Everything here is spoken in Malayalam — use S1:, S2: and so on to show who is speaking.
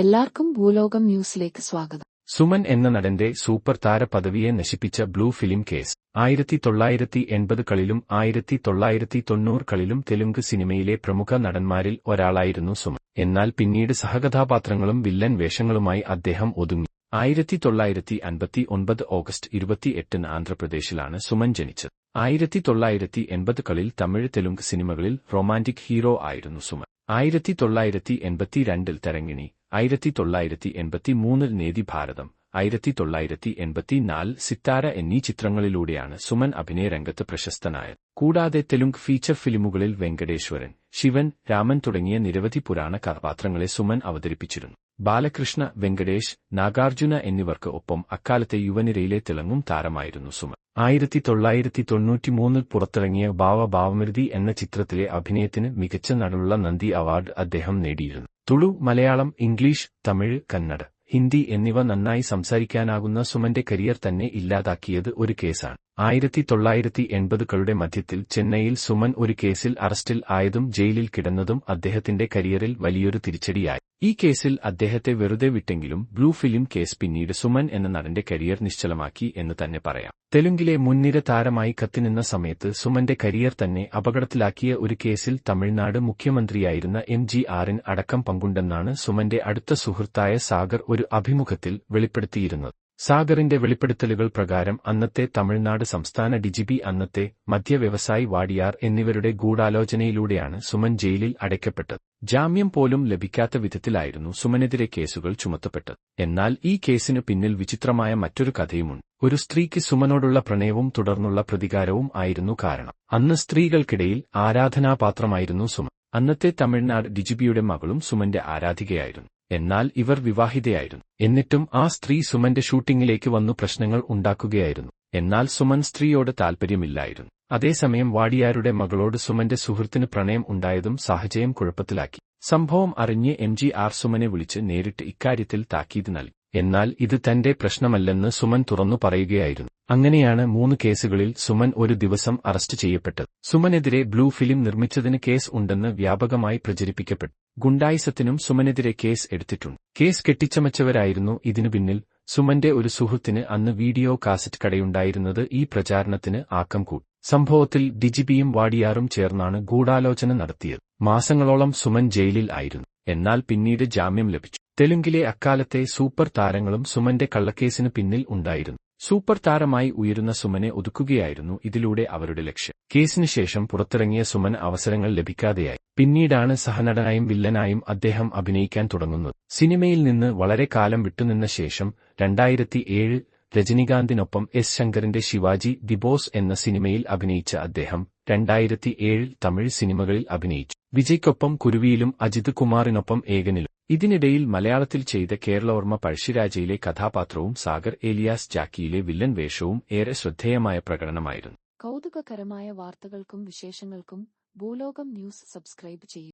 S1: എല്ലാവർക്കും ഭൂലോകം ന്യൂസിലേക്ക് സ്വാഗതം.
S2: സുമൻ എന്ന നടന്റെ സൂപ്പർ താര പദവിയെ നശിപ്പിച്ച ബ്ലൂ ഫിലിം കേസ് ആയിരത്തി തൊള്ളായിരത്തി എൺപതുകളിലും ആയിരത്തി തൊള്ളായിരത്തി തൊണ്ണൂറുകളിലും തെലുങ്ക് സിനിമയിലെ പ്രമുഖ നടന്മാരിൽ ഒരാളായിരുന്നു സുമൻ. എന്നാൽ പിന്നീട് സഹകഥാപാത്രങ്ങളും വില്ലൻ വേഷങ്ങളുമായി അദ്ദേഹം ഒതുങ്ങി. ആയിരത്തി തൊള്ളായിരത്തി അൻപത്തി ഒൻപത് ഓഗസ്റ്റ് ഇരുപത്തിയെട്ടിന് ആന്ധ്രാപ്രദേശിലാണ് സുമൻ ജനിച്ചത്. ആയിരത്തി തൊള്ളായിരത്തി എൺപതുകളിൽ തമിഴ് തെലുങ്ക് സിനിമകളിൽ റൊമാന്റിക് ഹീറോ ആയിരുന്നു സുമൻ. ആയിരത്തി തൊള്ളായിരത്തി എൺപത്തിരണ്ടിൽ തരങ്ങിണി ആയിരത്തി തൊള്ളായിരത്തി എൺപത്തി മൂന്നിൽ നേതി ഭാരതം. ആയിരത്തി തൊള്ളായിരത്തി എൺപത്തിനാല് സിത്താര എന്നീ ചിത്രങ്ങളിലൂടെയാണ് സുമൻ അഭിനയ രംഗത്ത് പ്രശസ്തനായത്. കൂടാതെ തെലുങ്ക് ഫീച്ചർ ഫിലിമുകളിൽ വെങ്കടേശ്വരൻ ശിവൻ രാമൻ തുടങ്ങിയ നിരവധി പുരാണ കഥാപാത്രങ്ങളെ സുമൻ അവതരിപ്പിച്ചിരുന്നു. ബാലകൃഷ്ണ വെങ്കടേഷ് നാഗാർജുന എന്നിവർക്ക് ഒപ്പം അക്കാലത്തെ യുവനിരയിലെ തിളങ്ങും താരമായിരുന്നു സുമൻ. ആയിരത്തി തൊള്ളായിരത്തി തൊണ്ണൂറ്റിമൂന്നിൽ പുറത്തിറങ്ങിയ ഭാവ ഭാവമൃതി എന്ന ചിത്രത്തിലെ അഭിനയത്തിന് മികച്ച നടനുള്ള നന്ദി അവാർഡ് അദ്ദേഹം നേടിയിരുന്നു. തുളു മലയാളം ഇംഗ്ലീഷ് തമിഴ് കന്നഡ ഹിന്ദി എന്നിവ നന്നായി സംസാരിക്കാനാകുന്ന സുമന്റെ കരിയർ തന്നെ ഇല്ലാതാക്കിയത് ഒരു കേസാണ്. ആയിരത്തി തൊള്ളായിരത്തി എൺപതുകളുടെ മധ്യത്തിൽ ചെന്നൈയിൽ സുമൻ ഒരു കേസിൽ അറസ്റ്റിൽ ആയതും ജയിലിൽ കിടന്നതും അദ്ദേഹത്തിന്റെ കരിയറിൽ വലിയൊരു തിരിച്ചടിയായി. ഈ കേസിൽ അദ്ദേഹത്തെ വെറുതെ വിട്ടെങ്കിലും ബ്ലൂ ഫിലിം കേസ് പിന്നീട് സുമൻ എന്ന നടന്റെ കരിയർ നിശ്ചലമാക്കി എന്ന് തന്നെ പറയാം. തെലുങ്കിലെ മുൻനിര താരമായി കത്തിനിന്ന സമയത്ത് സുമന്റെ കരിയർ തന്നെ അപകടത്തിലാക്കിയ ഒരു കേസിൽ തമിഴ്നാട് മുഖ്യമന്ത്രിയായിരുന്ന എം ജി ആറിൻ അടക്കം പങ്കുണ്ടെന്നാണ് സുമന്റെ അടുത്ത സുഹൃത്തായ സാഗർ ഒരു അഭിമുഖത്തിൽ വെളിപ്പെടുത്തിയിരുന്നത്. സാഗറിന്റെ വെളിപ്പെടുത്തലുകൾ പ്രകാരം അന്നത്തെ തമിഴ്നാട് സംസ്ഥാന ഡിജിപി അന്നത്തെ മദ്യവ്യവസായി വാടിയാർ എന്നിവരുടെ ഗൂഢാലോചനയിലൂടെയാണ് സുമൻ ജയിലിൽ അടയ്ക്കപ്പെട്ടത്. ജാമ്യം പോലും ലഭിക്കാത്ത വിധത്തിലായിരുന്നു സുമനെതിരെ കേസുകൾ ചുമത്തപ്പെട്ടത്. എന്നാൽ ഈ കേസിനു പിന്നിൽ വിചിത്രമായ മറ്റൊരു കഥയുമുണ്ട്. ഒരു സ്ത്രീക്ക് സുമനോടുള്ള പ്രണയവും തുടർന്നുള്ള പ്രതികാരവും ആയിരുന്നു കാരണം. അന്ന് സ്ത്രീകൾക്കിടയിൽ ആരാധനാപാത്രമായിരുന്നു സുമൻ. അന്നത്തെ തമിഴ്നാട് ഡിജിപിയുടെ മകളും സുമന്റെ ആരാധികയായിരുന്നു. എന്നാൽ ഇവർ വിവാഹിതയായിരുന്നു. എന്നിട്ടും ആ സ്ത്രീ സുമന്റെ ഷൂട്ടിംഗിലേക്ക് വന്നു പ്രശ്നങ്ങൾ ഉണ്ടാക്കുകയായിരുന്നു. എന്നാൽ സുമൻ സ്ത്രീയോട് താൽപ്പര്യമില്ലായിരുന്നു അതേസമയം വാടിയാരുടെ മകളോട് സുമന്റെ സുഹൃത്തിന് പ്രണയം ഉണ്ടായതും സാഹചര്യം കുഴപ്പത്തിലാക്കി. സംഭവം അറിഞ്ഞ് എം ജി ആർ സുമനെ വിളിച്ച് നേരിട്ട് ഇക്കാര്യത്തിൽ താക്കീത് നൽകി. എന്നാൽ ഇത് തന്റെ പ്രശ്നമല്ലെന്ന് സുമൻ തുറന്നു പറയുകയായിരുന്നു. അങ്ങനെയാണ് മൂന്ന് കേസുകളിൽ സുമൻ ഒരു ദിവസം അറസ്റ്റ് ചെയ്യപ്പെട്ടത്. സുമനെതിരെ ബ്ലൂ ഫിലിം നിർമ്മിച്ചതിന് കേസ് ഉണ്ടെന്ന് വ്യാപകമായി പ്രചരിപ്പിക്കപ്പെട്ടു. ഗുണ്ടായിസത്തിനും സുമനെതിരെ കേസ് എടുത്തിട്ടുണ്ട്. കേസ് കെട്ടിച്ചമച്ചവരായിരുന്നു ഇതിനു പിന്നിൽ സുമന്റെ ഒരു സുഹൃത്തിന് അന്ന് വീഡിയോ കാസറ്റ് കടയുണ്ടായിരുന്നത് ഈ പ്രചാരണത്തിന് ആക്കം കൂട്ടി സംഭവത്തിൽ ഡിജിപിയും വാടിയാറും ചേർന്നാണ് ഗൂഢാലോചന നടത്തിയത്. മാസങ്ങളോളം സുമൻ ജയിലിൽ ആയിരുന്നു. എന്നാൽ പിന്നീട് ജാമ്യം ലഭിച്ചു. തെലുങ്കിലെ അക്കാലത്തെ സൂപ്പർ താരങ്ങളും സുമന്റെ കള്ളക്കേസിന് പിന്നിൽ ഉണ്ടായിരുന്നു. സൂപ്പർ താരമായി ഉയരുന്ന സുമനെ ഒതുക്കുകയായിരുന്നു ഇതിലൂടെ അവരുടെ ലക്ഷ്യം. കേസിന് ശേഷം പുറത്തിറങ്ങിയ സുമൻ അവസരങ്ങൾ ലഭിക്കാതെയായി. പിന്നീടാണ് സഹനടനായും വില്ലനായും അദ്ദേഹം അഭിനയിക്കാൻ തുടങ്ങുന്നത്. സിനിമയിൽ നിന്ന് വളരെ കാലം വിട്ടുനിന്ന ശേഷം രണ്ടായിരത്തി ഏഴ് രജനികാന്തിനൊപ്പം എസ് ശങ്കറിന്റെ ശിവാജി ദി ബോസ് എന്ന സിനിമയിൽ അഭിനയിച്ച അദ്ദേഹം രണ്ടായിരത്തി ഏഴിൽ തമിഴ് സിനിമകളിൽ അഭിനയിച്ചു. വിജയ്ക്കൊപ്പം കുരുവിയിലും അജിത് കുമാറിനൊപ്പം ഏകനിലും. ഇതിനിടയിൽ മലയാളത്തിൽ ചെയ്ത കേരളവർമ്മ പഴശ്ശിരാജയിലെ കഥാപാത്രവും സാഗർ ഏലിയാസ് ജാക്കിയിലെ വില്ലൻ വേഷവും ഏറെ ശ്രദ്ധേയമായ പ്രകടനമായിരുന്നു.
S1: കൗതുകകരമായ വാർത്തകൾക്കും വിശേഷങ്ങൾക്കും భూలోకం న్యూస్ సబ్స్క్రైబ్ చేయి